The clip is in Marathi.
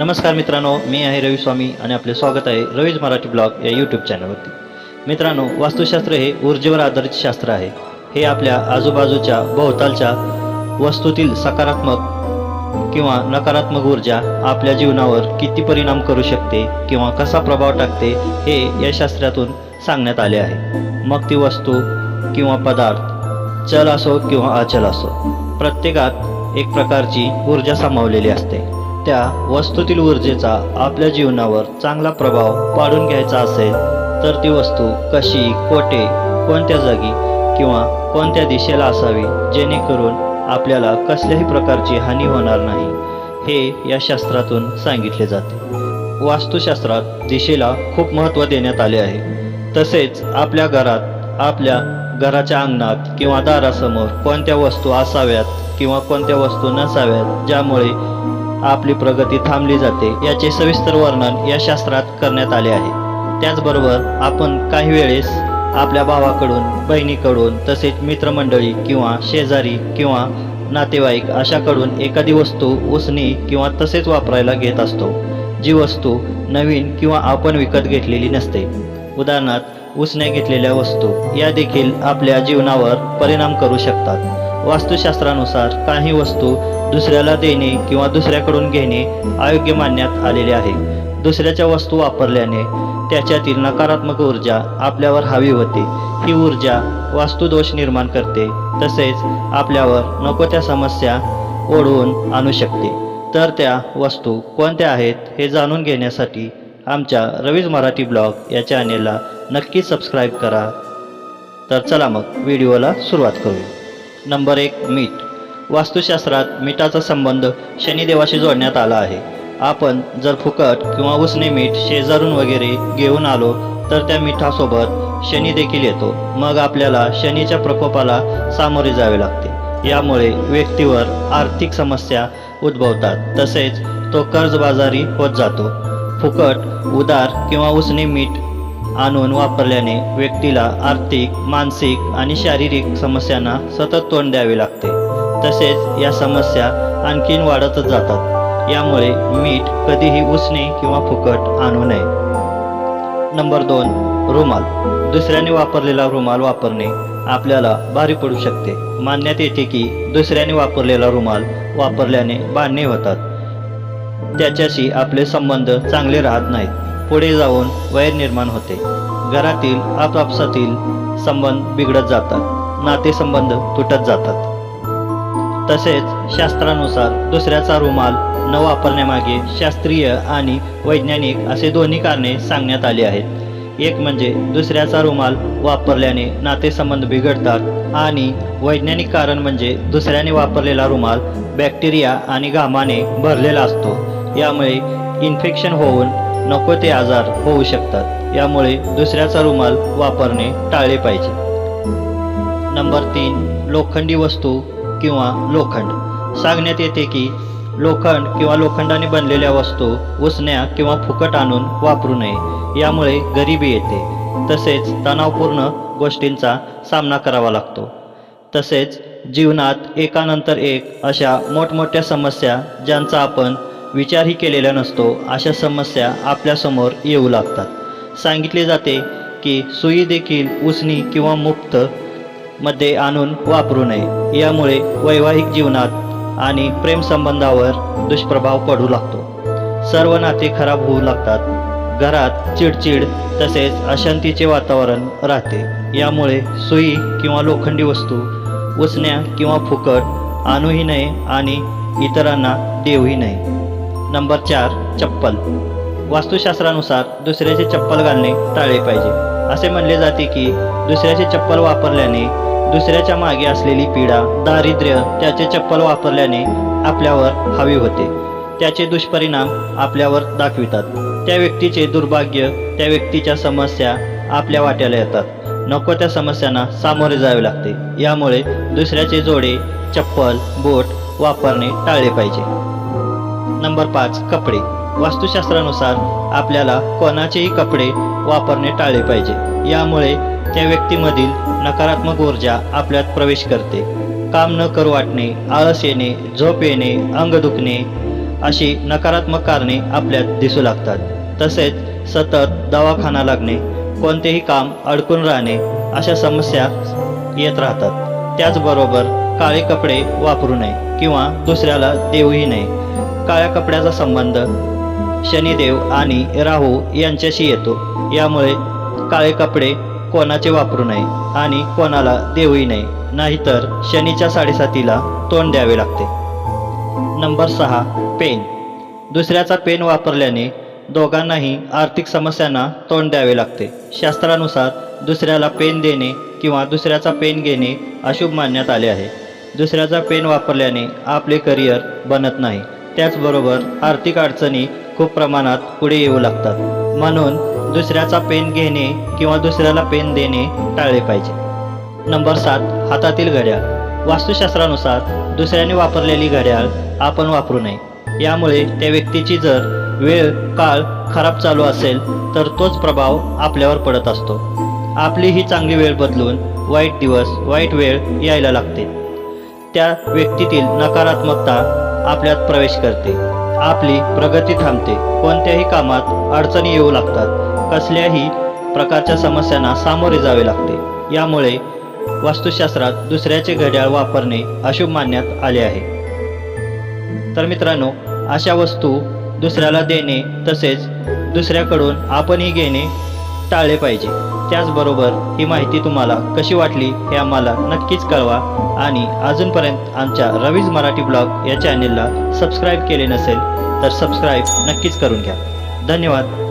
नमस्कार मित्रांनो मी आहे रवी स्वामी आणि आपले स्वागत आहे रवीज मराठी ब्लॉग या यूट्यूब चॅनलवरती मित्रांनो वास्तुशास्त्र हे ऊर्जेवर आधारित शास्त्र आहे. हे आपल्या आजूबाजूच्या भोवतालच्या वस्तूतील सकारात्मक किंवा नकारात्मक ऊर्जा आपल्या जीवनावर किती परिणाम करू शकते किंवा कसा प्रभाव टाकते हे या शास्त्रातून सांगण्यात आले आहे. मग ती वस्तू किंवा पदार्थ चल असो किंवा अचल असो प्रत्येकात एक प्रकारची ऊर्जा सामावलेली असते. त्या वस्तूतील ऊर्जेचा आपल्या जीवनावर चांगला प्रभाव पाडून घ्यायचा असेल तर ती वस्तू कशी कोठे कोणत्या जागी किंवा कोणत्या दिशेला असावी जेणेकरून आपल्याला कसल्याही प्रकारची हानी होणार नाही हे या शास्त्रातून सांगितले जाते. वास्तुशास्त्रात दिशेला खूप महत्त्व देण्यात आले आहे. तसेच आपल्या घरात आपल्या घराच्या अंगणात किंवा दारासमोर कोणत्या वस्तू असाव्यात किंवा कोणत्या वस्तू नसाव्यात ज्यामुळे आपली प्रगती थांबली जाते याचे सविस्तर वर्णन या शास्त्रात करण्यात आले आहे. त्याचबरोबर आपण काही वेळेस आपल्या भावाकडून बहिणीकडून तसेच मित्रमंडळी किंवा शेजारी किंवा नातेवाईक अशाकडून एखादी वस्तू उसणी किंवा तसेच वापरायला घेत असतो. जी वस्तू नवीन किंवा आपण विकत घेतलेली नसते. उदाहरणार्थ उसण्या घेतलेल्या वस्तू या देखील आपल्या जीवनावर परिणाम करू शकतात. वास्तुशास्त्रानुसार काही वस्तू दुसऱ्याला देणे किंवा दुसऱ्याकडून घेणे अयोग्य मानण्यात आलेले आहे. दुसऱ्याच्या वस्तू वापरल्याने त्याच्यातील नकारात्मक ऊर्जा आपल्यावर हवी होते. ही ऊर्जा वास्तुदोष निर्माण करते तसेच आपल्यावर नको त्या समस्या ओढवून आणू शकते. तर त्या वस्तू कोणत्या आहेत हे जाणून घेण्यासाठी आमच्या रवीज मराठी ब्लॉग या चॅनेलला नक्की सबस्क्राईब करा. तर चला मग व्हिडिओला सुरुवात करूया. नंबर एक मीठ. वास्तुशास्त्रात मिठाचा संबंध शनिदेवाशी जोडण्यात आला आहे. आपण जर फुकट किंवा उसने मीठ शेजारून वगैरे घेऊन आलो तर त्या मिठासोबत शनी देखील येतो. मग आपल्याला शनीच्या प्रकोपाला सामोरे जावे लागते. यामुळे व्यक्तीवर आर्थिक समस्या उद्भवतात. तसेच तो कर्जबाजारी होत जातो. फुकट उदार किंवा उसने मीठ आणून वापरल्याने व्यक्तीला आर्थिक मानसिक आणि शारीरिक समस्यांना सतत तोंड द्यावे लागते. तसेच या समस्या आणखीन वाढतच जातात. यामुळे मीठ कधीही उसणे किंवा फुकट आणू नये. नंबर दोन रुमाल. दुसऱ्याने वापरलेला रुमाल वापरणे आपल्याला भारी पडू शकते. मानण्यात येते की दुसऱ्याने वापरलेला रुमाल वापरल्याने बांधणे होतात. त्याच्याशी आपले संबंध चांगले राहत नाहीत. पुढे जाऊन वैर निर्माण होते. घरातील आपापसातील संबंध बिघडत जातात. नातेसंबंध तुटत जातात. तसेच शास्त्रानुसार दुसऱ्याचा रुमाल न वापरण्यामागे शास्त्रीय आणि वैज्ञानिक असे दोन्ही कारणे सांगण्यात आली आहेत. एक म्हणजे दुसऱ्याचा रुमाल वापरल्याने नातेसंबंध बिघडतात आणि वैज्ञानिक कारण म्हणजे दुसऱ्याने वापरलेला रुमाल बॅक्टेरिया आणि घामाने भरलेला असतो. यामुळे इन्फेक्शन होऊन नको ते आजार होऊ शकतात. यामुळे दुसऱ्याचा रुमाल वापरणे टाळले पाहिजे. नंबर तीन लोखंडी वस्तू किंवा लोखंड. सांगण्यात येते की लोखंड किंवा लोखंडाने बनलेल्या वस्तू उसण्या किंवा फुकट आणून वापरू नये. यामुळे गरिबी येते. तसेच तणावपूर्ण गोष्टींचा सामना करावा लागतो. तसेच जीवनात एकानंतर एक अशा मोठमोठ्या समस्या ज्यांचा आपण विचारही केलेला नसतो. अशा समस्या आपल्यासमोर येऊ लागतात. सांगितले जाते की सुई देखील उसणी किंवा मुक्त मध्ये आणून वापरू नये. यामुळे वैवाहिक जीवनात आणि प्रेमसंबंधावर दुष्प्रभाव पडू लागतो. सर्व नाते खराब होऊ लागतात. घरात चिडचिड तसेच अशांतीचे वातावरण राहते. यामुळे सुई किंवा लोखंडी वस्तू उसण्या किंवा फुकट आणूही नये आणि इतरांना देऊही नये. नंबर चार चप्पल. वास्तुशास्त्रानुसार दुसऱ्याचे चप्पल घालणे टाळले पाहिजे. असे म्हणले जाते की दुसऱ्याचे चप्पल वापरल्याने दुसऱ्याच्या मागे असलेली पीडा दारिद्र्य त्याचे चप्पल वापरल्याने आपल्यावर हवी होते. त्याचे दुष्परिणाम आपल्यावर दाखवितात. त्या व्यक्तीचे दुर्भाग्य त्या व्यक्तीच्या समस्या आपल्या वाट्याला येतात. नको त्या समस्यांना सामोरे जावे लागते. यामुळे दुसऱ्याचे जोडे चप्पल बोट वापरणे टाळले पाहिजे. नंबर पाच कपडे. वास्तुशास्त्रानुसार आपल्याला कोणाचेही कपडे वापरणे टाळले पाहिजे. यामुळे त्या व्यक्तीमधील नकारात्मक ऊर्जा आपल्यात प्रवेश करते. काम न करू वाटणे आळस येणे झोप येणे अंग दुखणे अशी नकारात्मक कारणे आपल्यात दिसू लागतात. तसेच सतत दवाखाना लागणे कोणतेही काम अडकून राहणे अशा समस्या येत राहतात. त्याचबरोबर काळे कपडे वापरू नये किंवा दुसऱ्याला देऊही नये. काळ्या कपड्याचा संबंध शनिदेव आणि राहू यांच्याशी येतो. यामुळे काळे कपडे कोणाचे वापरू नये आणि कोणाला देऊही नये. नाहीतर शनीच्या साडेसातीला तोंड द्यावे लागते. नंबर सहा पेन. दुसऱ्याचा पेन वापरल्याने दोघांनाही आर्थिक समस्यांना तोंड द्यावे लागते. शास्त्रानुसार दुसऱ्याला पेन देणे किंवा दुसऱ्याचा पेन घेणे अशुभ मानण्यात आले आहे. दुसऱ्याचा पेन वापरल्याने आपले करिअर बनत नाही. त्याचबरोबर आर्थिक अडचणी खूप प्रमाणात पुढे येऊ लागतात. म्हणून दुसऱ्याचा पेन घेणे किंवा दुसऱ्याला पेन देणे टाळले पाहिजे. नंबर सात हातातील घड्याळ. वास्तुशास्त्रानुसार दुसऱ्याने वापरलेली घड्याळ आपण वापरू नये. यामुळे त्या व्यक्तीची जर वेळ काळ खराब चालू असेल तर तोच प्रभाव आपल्यावर पडत असतो. आपली ही चांगली वेळ बदलून वाईट दिवस वाईट वेळ यायला लागते. त्या व्यक्तीतील नकारात्मकता आपल्यात प्रवेश करते. आपली प्रगती थांबते. कोणत्याही कामात अडचणी येऊ लागतात. कसल्याही प्रकारच्या समस्यांना सामोरे जावे लागते. यामुळे वास्तुशास्त्रात दुसऱ्याचे घड्याळ वापरणे अशुभ मानण्यात आले आहे. तर मित्रांनो अशा वस्तू दुसऱ्याला देणे तसेच दुसऱ्याकडून आपणही घेणे टाळले पाहिजे. त्याचबरोबर ही माहिती तुम्हाला कशी वाटली हे आम्हाला नक्कीच कळवा. आणि अजूनपर्यंत आमच्या रवीज मराठी ब्लॉग या चॅनेलला सबस्क्राईब केले नसेल तर सबस्क्राईब नक्कीच करून घ्या. धन्यवाद.